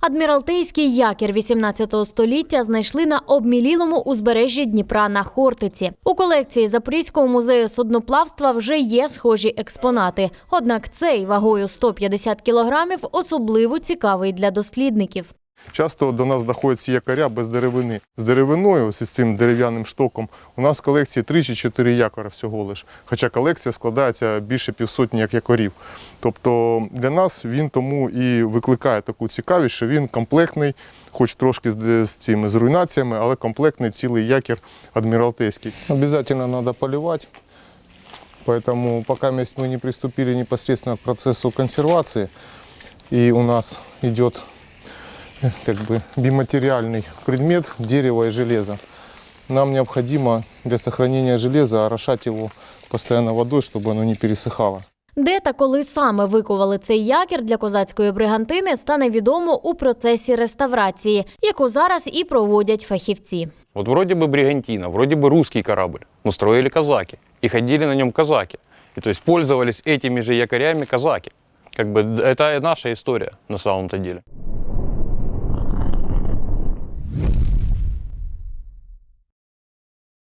Адміралтейський якір 18 століття знайшли на обмілілому узбережжі Дніпра на Хортиці. У колекції Запорізького музею судноплавства вже є схожі експонати. Однак цей вагою 150 кілограмів особливо цікавий для дослідників. Часто до нас доходять ці якоря без деревини. З деревиною, ось із цим дерев'яним штоком, у нас в колекції 3 чи 4 якора всього лиш. Хоча колекція складається більше півсотні як якорів. Тобто для нас він тому і викликає таку цікавість, що він комплектний, хоч трошки з, з цими з руйнаціями, але комплектний цілий якір адміралтейський. Обов'язково треба полювати. Поэтому пока мы не приступили непосредственно к процессу консервации, и у нас идет э, как бы биматериальный предмет дерево и железо. Нам необходимо для сохранения железа орошать его постоянно водой, чтобы оно не пересыхало. Де та коли саме викували цей якір для козацької бригантини, стане відомо у процесі реставрації, яку зараз і проводять фахівці. Вот вроде бы Бригантина, вроде бы русский корабль, но строили казаки. И ходили на нем казаки. И то есть пользовались этими же якорями казаки. Как бы д- это наша история на самом-то деле.